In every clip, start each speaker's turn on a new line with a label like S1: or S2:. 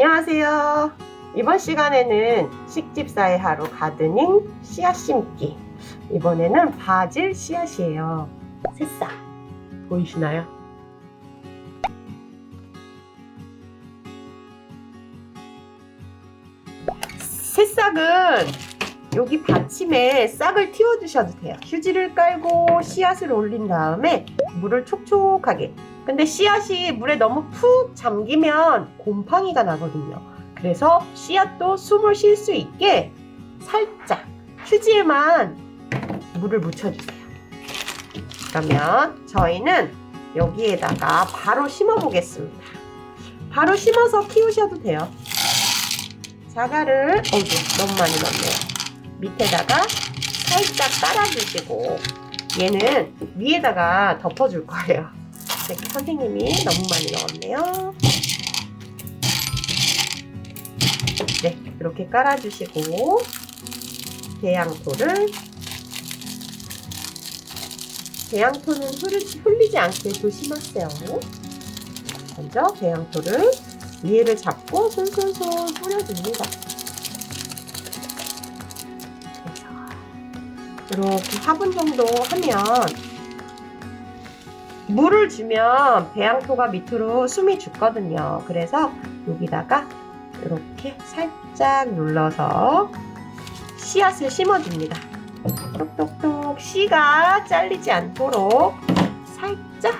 S1: 안녕하세요. 이번 시간에는 식집사의 하루 가드닝 씨앗 심기. 이번에는 바질 씨앗이에요. 새싹. 보이시나요? 새싹은 여기 받침에 싹을 틔워주셔도 돼요. 휴지를 깔고 씨앗을 올린 다음에 물을 촉촉하게. 근데 씨앗이 물에 너무 푹 잠기면 곰팡이가 나거든요. 그래서 씨앗도 숨을 쉴 수 있게 살짝 휴지에만 물을 묻혀주세요. 그러면 저희는 여기에다가 바로 심어 보겠습니다. 바로 심어서 키우셔도 돼요. 자갈을 어이구 너무 많이 넣었네요. 밑에다가 살짝 깔아주시고 얘는 위에다가 덮어줄 거예요. 이렇게 선생님이 너무 많이 넣었네요. 네, 이렇게 깔아주시고 배양토를 배양토는 흐르지, 흘리지 않게 조심하세요. 먼저 배양토를 위에를 잡고 솔솔솔 뿌려줍니다. 이렇게 4분 정도 하면 물을 주면 배양토가 밑으로 숨이 죽거든요. 그래서 여기다가 이렇게 살짝 눌러서 씨앗을 심어줍니다. 똑똑똑 씨가 잘리지 않도록 살짝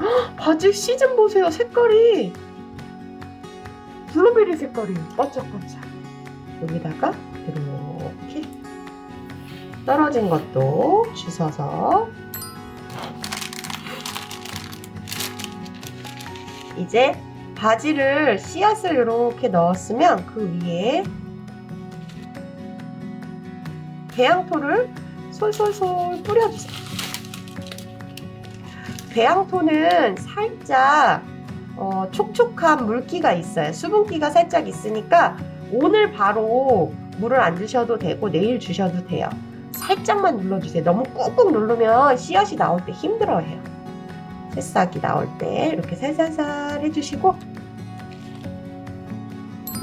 S1: 헉, 바질 씨좀 보세요 색깔이 블루베리 색깔이 반짝반짝 여기다가 떨어진 것도 주워서 이제 바지를 씨앗을 이렇게 넣었으면 그 위에 배양토를 솔솔솔 뿌려주세요. 배양토는 살짝 어, 촉촉한 물기가 있어요. 수분기가 살짝 있으니까 오늘 바로 물을 안 주셔도 되고 내일 주셔도 돼요. 살짝만 눌러주세요. 너무 꾹꾹 누르면 씨앗이 나올 때 힘들어해요. 새싹이 나올 때 이렇게 살살살 해주시고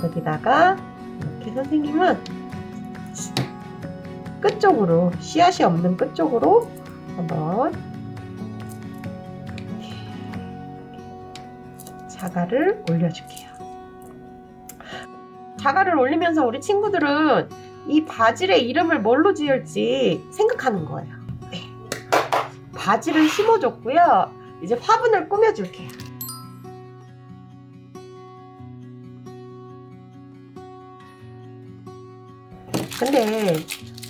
S1: 여기다가 이렇게 선생님은 끝쪽으로 씨앗이 없는 끝쪽으로 한번 자갈을 올려줄게요. 자갈을 올리면서 우리 친구들은 이 바질의 이름을 뭘로 지을지 생각하는 거예요. 네. 바질을 심어줬고요. 이제 화분을 꾸며줄게요. 근데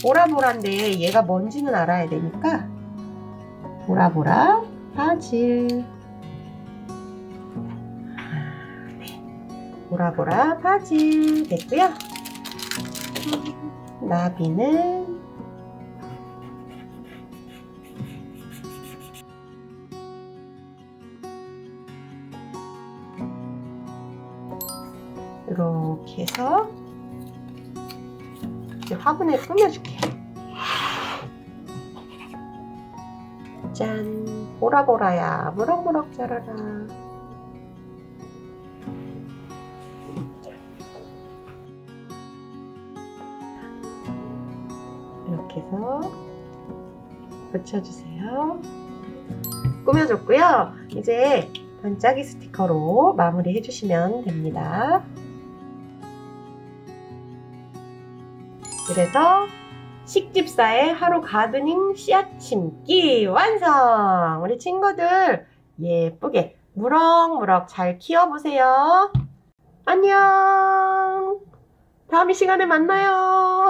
S1: 보라보라인데 얘가 뭔지는 알아야 되니까 보라보라 바질 보라보라 바질 됐고요. 나비는 이렇게 해서 이제 화분에 꾸며줄게요. 짠 보라보라야 무럭무럭 자라라. 이렇게 해서 붙여주세요. 꾸며줬고요. 이제 반짝이 스티커로 마무리 해주시면 됩니다. 그래서 식집사의 하루 가드닝 씨앗 심기 완성! 우리 친구들 예쁘게 무럭무럭 잘 키워보세요. 안녕! 다음 이 시간에 만나요.